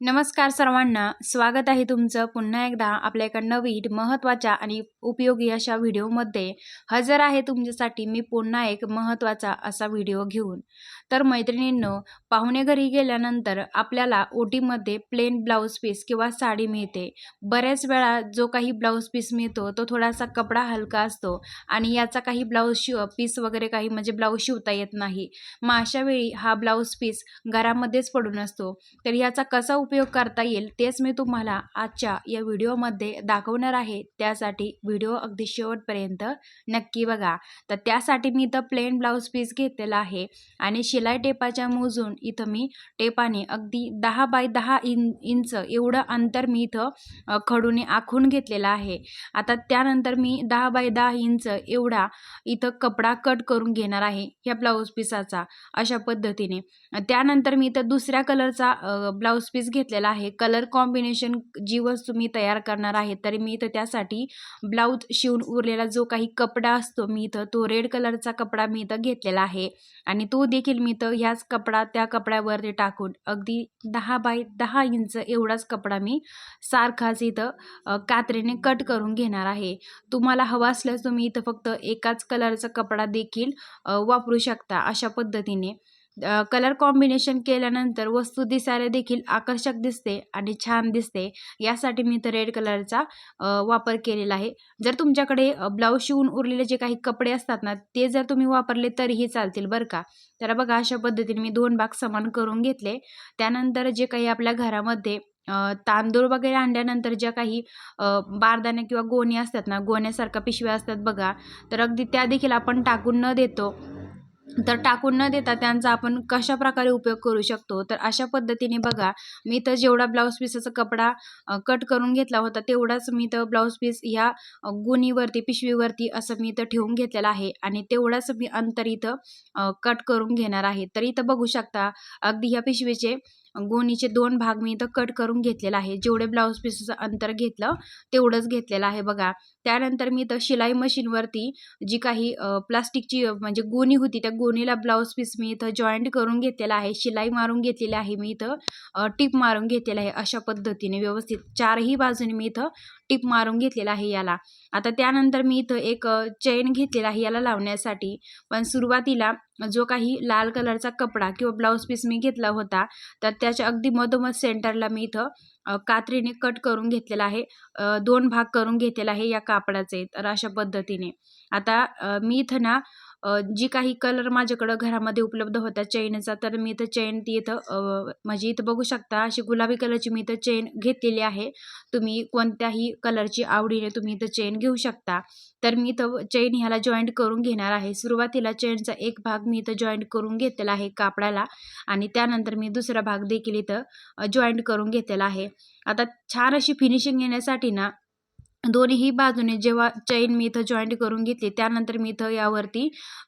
नमस्कार सर्वांना स्वागत आहे तुमचं पुन्हा एकदा आपल्या एका नवीन महत्त्वाच्या आणि उपयोगी अशा व्हिडिओमध्ये. हजर आहे तुमच्यासाठी मी पुन्हा एक महत्त्वाचा असा व्हिडिओ घेऊन. तर मैत्रिणींनो पाहुणे घरी गेल्यानंतर आपल्याला ओटीमध्ये प्लेन ब्लाऊज पीस किंवा साडी मिळते. बऱ्याच वेळा जो काही ब्लाऊज पीस मिळतो तो थोडासा कपडा हलका असतो आणि याचा काही ब्लाऊज शिव पीस वगैरे काही म्हणजे ब्लाऊज शिवता येत नाही. मग अशावेळी हा ब्लाऊज पीस घरामध्येच पडून असतो. तर याचा कसा उपयोग करता येईल तेच मी तुम्हाला आजच्या या व्हिडिओमध्ये दाखवणार आहे. त्यासाठी व्हिडिओ अगदी शेवटपर्यंत नक्की बघा. तर त्यासाठी मी इथं प्लेन ब्लाऊज पीस घेतलेला आहे आणि शिलाई टेपाच्या मोजून इथं मी टेपाने अगदी दहा बाय दहा इन इंच एवढं अंतर मी इथं खडूने आखून घेतलेलं आहे. आता त्यानंतर मी दहा बाय दहा इंच एवढा इथं कपडा कट करून घेणार आहे ह्या ब्लाऊज पीसाचा अशा पद्धतीने. त्यानंतर मी इथं दुसऱ्या कलरचा ब्लाऊज पीस घेतलेला आहे. कलर कॉम्बिनेशन जी वस्तू मी तयार करणार आहे. तर मी इथं त्यासाठी ब्लाऊज शिवून उरलेला जो काही कपडा असतो मी इथं तो रेड कलरचा कपडा मी इथं घेतलेला आहे. आणि तो देखील मी इथं ह्याच कपडा त्या कपड्यावरती टाकून अगदी दहा बाय दहा इंच एवढाच कपडा मी सारखाच इथं कात्रीने कट करून घेणार आहे. तुम्हाला हवा असल्यास तुम्ही इथं फक्त एकाच कलरचा कपडा देखील वापरू शकता अशा पद्धतीने. कलर कॉम्बिनेशन केल्यानंतर वस्तू दिसायला देखील आकर्षक दिसते आणि छान दिसते. यासाठी मी इथं रेड कलरचा वापर केलेला आहे. जर तुमच्याकडे ब्लाऊज शिवून उरलेले जे काही कपडे असतात ना ते जर तुम्ही वापरले तरीही चालतील बरं का. तर बघा अशा पद्धतीने मी दोन भाग समान करून घेतले. त्यानंतर जे काही आपल्या घरामध्ये तांदूळ वगैरे आणल्यानंतर ज्या काही बारदाण्या किंवा गोणी असतात ना गोण्यासारख्या पिशव्या असतात बघा तर अगदी त्या देखील आपण टाकून न देतो. तर टाकून न देता त्यांचा आपण कशा प्रकारे उपयोग करू शकतो? तर अशा पद्धतीने बघा मी तर जेवढा ब्लाऊज पीसाचा कपडा कट करून घेतला होता तेवढाच मी तर ब्लाऊज पीस ह्या गुणीवरती पिशवीवरती असं मी इथं ठेवून घेतलेलं आहे आणि तेवढाच मी अंतर इथं कट करून घेणार आहे. तर इथं बघू शकता अगदी ह्या पिशवीचे गोणीचे दोन भाग मी इथं कट करून घेतलेला आहे. जेवढे ब्लाऊज पीसचं अंतर घेतलं तेवढंच घेतलेलं आहे बघा. त्यानंतर मी इथं शिलाई मशीनवरती जी काही प्लास्टिकची म्हणजे गोणी होती त्या गोणीला ब्लाऊज पीस मी इथं जॉईंट करून घेतलेला आहे. शिलाई मारून घेतलेली आहे मी इथं टिप मारून घेतलेला आहे अशा पद्धतीने व्यवस्थित. चारही बाजूने मी इथं टिप मारून घेतलेला आहे याला. आता त्यानंतर मी इथं एक चेन घेतलेला आहे याला लावण्यासाठी. पण सुरुवातीला जो काही लाल कलरचा कपडा किंवा ब्लाऊज पीस मी घेतला होता तर त्याच्या अगदी मधोमध सेंटरला मी इथं कात्रीने कट करून घेतलेला आहे. दोन भाग करून घेतलेला आहे या कापडाचे तर अशा पद्धतीने. आता मी इथं ना जी काही कलर माझ्याकडं घरामध्ये उपलब्ध होता चैनचा तर मी इथं चैन ती इथं म्हणजे इथं बघू शकता अशी गुलाबी कलरची मी इथं चैन घेतलेली आहे. तुम्ही कोणत्याही कलरची आवडीने तुम्ही इथं चैन घेऊ शकता. तर मी इथं चैन ह्याला जॉईंट करून घेणार आहे. सुरुवातीला चैनचा एक भाग मी इथं जॉईंट करून घेतलेला आहे कापडाला आणि त्यानंतर मी दुसरा भाग देखील इथं जॉईंट करून घेतलेला आहे. आता छान अशी फिनिशिंग येण्यासाठी ना दोन्हीही बाजूने जेव्हा चैन मी इथं जॉईंट करून घेतली त्यानंतर मी इथं यावरती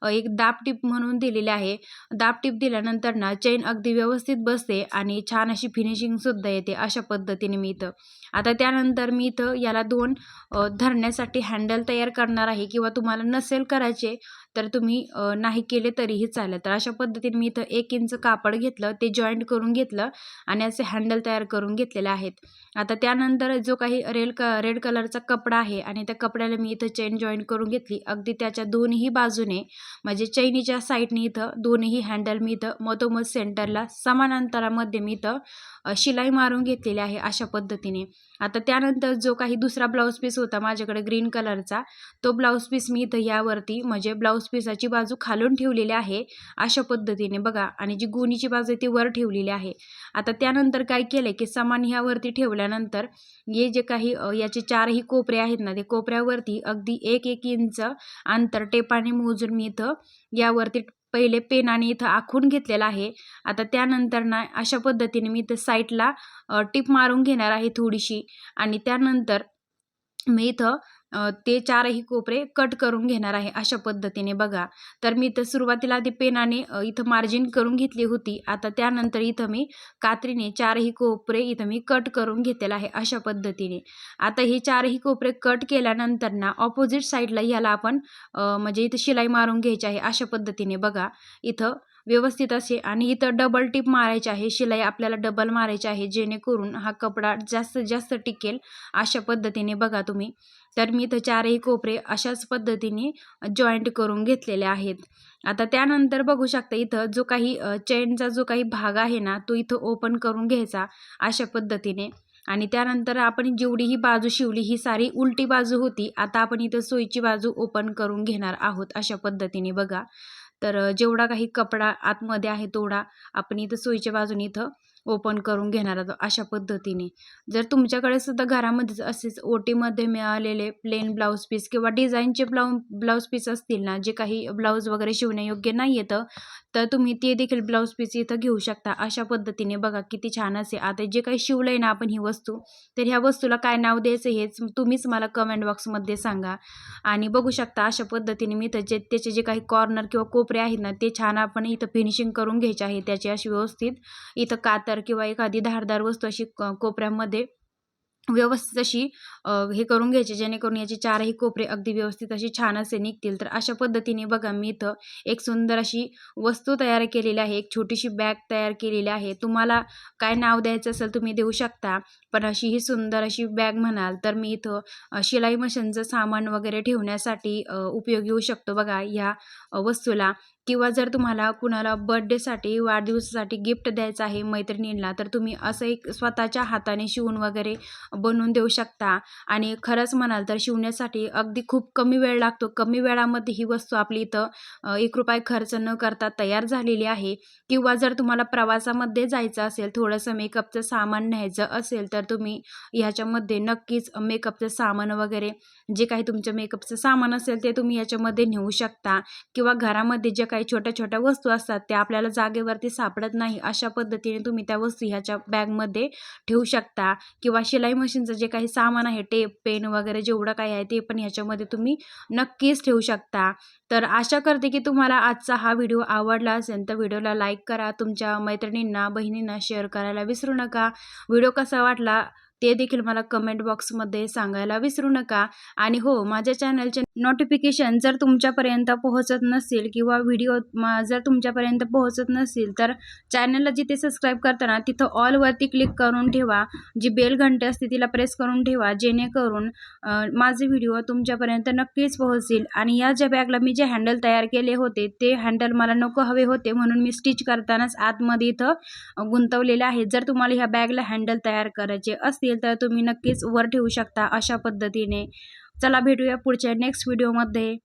एक दाब टीप म्हणून दिलेली आहे. दाब टीप दिल्यानंतर ना चैन अगदी व्यवस्थित बसते आणि छान अशी फिनिशिंगसुद्धा येते अशा पद्धतीने मी इथं. आता त्यानंतर मी इथं याला दोन धरण्यासाठी हँडल तयार करणार आहे किंवा तुम्हाला नसेल करायचे तर तुम्ही नाही केले तरीही चालेल. तर अशा पद्धतीने मी इथं एक इंच कापड घेतलं ते जॉईंट करून घेतलं आणि असे हँडल तयार करून घेतलेले आहेत. आता त्यानंतर जो काही रेल क रेड कलरचा कपडा आहे आणि त्या कपड्याला मी इथं चेन जॉईंट करून घेतली. अगदी त्याच्या दोन्ही बाजूने म्हणजे चैनीच्या साईडने इथं दोन्ही हँडल मी इथं मधोमध सेंटरला समान अंतरामध्ये मी इथं शिलाई मारून घेतलेली आहे अशा पद्धतीने. आता त्यानंतर जो काही दुसरा ब्लाऊज पीस होता माझ्याकडे ग्रीन कलरचा तो ब्लाऊज पीस मी इथं यावरती म्हणजे ब्लाऊज पीसाची बाजू खालून ठेवलेली आहे अशा पद्धतीने बघा. आणि जी गोणीची बाजू आहे ती वर ठेवलेली आहे. आता त्यानंतर काय केलं की समान ह्यावरती ठेवल्यानंतर हे जे काही याचे चारही कोपरे आहेत ना ते कोपऱ्यावरती अगदी एक एक इंच अंतर टेपाने मोजून मी इथं यावरती पहिले पेनाने इथं आखून घेतलेला आहे. आता त्यानंतर ना अशा पद्धतीने मी इथं साईडला टिप मारून घेणार आहे थोडीशी. आणि त्यानंतर मी इथं ते चारही कोपरे कट करून घेणार आहे अशा पद्धतीने बघा. तर मी इथं सुरुवातीला आधी पेनाने इथं मार्जिन करून घेतली होती. आता त्यानंतर इथं मी कात्रीने चारही कोपरे इथं मी कट करून घेतलेला आहे अशा पद्धतीने. आता हे चारही कोपरे कट केल्यानंतर ना ऑपोजिट साईडला ह्याला आपण म्हणजे इथं शिलाई मारून घ्यायची आहे अशा पद्धतीने बघा. इथं व्यवस्थित असे आणि इथं डबल टिप मारायची आहे. शिलाई आपल्याला डबल मारायची आहे. जेणेकरून हा कपडा जास्तीत जास्त टिकेल अशा पद्धतीने बघा तुम्ही. तर मी इथं चारही कोपरे अशाच पद्धतीने जॉईंट करून घेतलेले आहेत. आता त्यानंतर बघू शकता इथं जो काही चेनचा जो काही भाग आहे ना तो इथं ओपन करून घ्यायचा अशा पद्धतीने. आणि त्यानंतर आपण जेवढी ही बाजू शिवली ही सारी उलटी बाजू होती आता आपण इथं सोयीची बाजू ओपन करून घेणार आहोत अशा पद्धतीने बघा. तर जेवढा काही कपडा आतमध्ये आहे तेवढा आपण इथं सोयीच्या बाजूने इथं ओपन करून घेणार आहोत अशा पद्धतीने. जर तुमच्याकडे सुद्धा घरामध्येच असेच ओटीमध्ये मिळालेले प्लेन ब्लाऊज पीस किंवा डिझाईनचे ब्लाऊ ब्लाऊज पीस असतील ना जे काही ब्लाऊज वगैरे शिवण्यायोग्य नाही येतं तर तुम्ही ते देखील ब्लाऊज पीस इथं घेऊ शकता. अशा पद्धतीने बघा किती छान असे. आता जे काही शिवलं आहे ना आपण ही वस्तू तर ह्या वस्तूला काय नाव द्यायचं हेच तुम्हीच मला कमेंट बॉक्समध्ये सांगा. आणि बघू शकता अशा पद्धतीने मी इथं जे त्याचे जे काही कॉर्नर किंवा कोपरे आहेत ना ते छान आपण इथं फिनिशिंग करून घ्यायचे आहे त्याची अशी व्यवस्थित इथं कातर किंवा एखादी धारदार वस्तू अशी कोपऱ्यामध्ये व्यवस्थित अशी हे करून घ्यायचे जेणेकरून याचे चारही कोपरे अगदी व्यवस्थित अशी छान असे निघतील. तर अशा पद्धतीने बघा मी इथं एक सुंदर अशी वस्तू तयार केलेली आहे एक छोटीशी बॅग तयार केलेली आहे. तुम्हाला काय नाव द्यायचं असेल तुम्ही देऊ शकता पण अशी ही सुंदर अशी बॅग म्हणाल तर मी इथं शिलाई मशीनचं सामान वगैरे ठेवण्यासाठी उपयोग येऊ शकतो बघा ह्या वस्तूला. किंवा जर तुम्हाला कुणाला बर्थडेसाठी वाढदिवसासाठी गिफ्ट द्यायचं आहे मैत्रिणींना तर तुम्ही असं एक स्वतःच्या हाताने शिवून वगैरे बनवून देऊ शकता. आणि खरंच म्हणाल तर शिवण्यासाठी अगदी खूप कमी वेळ लागतो. कमी वेळामध्ये ही वस्तू आपली इथं एक रुपये खर्च न करता तयार झालेली आहे. किंवा जर तुम्हाला प्रवासामध्ये जायचं असेल थोडंसं मेकअपचं सामान न्यायचं असेल तर तुम्ही ह्याच्यामध्ये नक्कीच मेकअपचं सामान वगैरे जे काही तुमचं मेकअपचं सामान असेल ते तुम्ही याच्यामध्ये नेऊ शकता. किंवा घरामध्ये जे काही छोट्या छोट्या वस्तू असतात त्या आपल्याला जागेवरती सापडत नाही अशा पद्धतीने तुम्ही त्या वस्तू ह्याच्या बॅगमध्ये ठेवू शकता. किंवा शिलाई मशीनचं जे काही सामान आहे टेप पेन वगैरे जेवढं काही आहे ते पण ह्याच्यामध्ये तुम्ही नक्कीच ठेवू शकता. तर आशा करते की तुम्हाला आजचा हा व्हिडिओ आवडला असेल तर व्हिडिओला लाईक करा तुमच्या मैत्रिणींना बहिणींना शेअर करायला विसरू नका. व्हिडिओ कसा वाटला ते देखील मला कमेंट बॉक्समध्ये सांगायला विसरू नका. आणि हो माझ्या चॅनलचे नोटिफिकेशन जर तुमच्यापर्यंत पोहोचत नसेल किंवा व्हिडिओ जर तुमच्यापर्यंत पोहोचत नसेल तर चॅनलला जिथे सबस्क्राईब करताना तिथं ऑलवरती क्लिक करून ठेवा. जी बेल घंटे असते तिला प्रेस करून ठेवा जेणेकरून माझे व्हिडिओ तुमच्यापर्यंत नक्कीच पोहोचेल आणि या ज्या बॅगला मी जे हँडल तयार केले होते ते हँडल मला नको हवे होते म्हणून मी स्टिच करतानाच आतमध्ये इथं गुंतवलेले आहे. जर तुम्हाला ह्या बॅगला हँडल तयार करायचे असतील असतील तर तुम्ही नक्कीच वर ठेवू शकता अशा पद्धतीने. चला भेटूया पुढच्या नेक्स्ट व्हिडिओमध्ये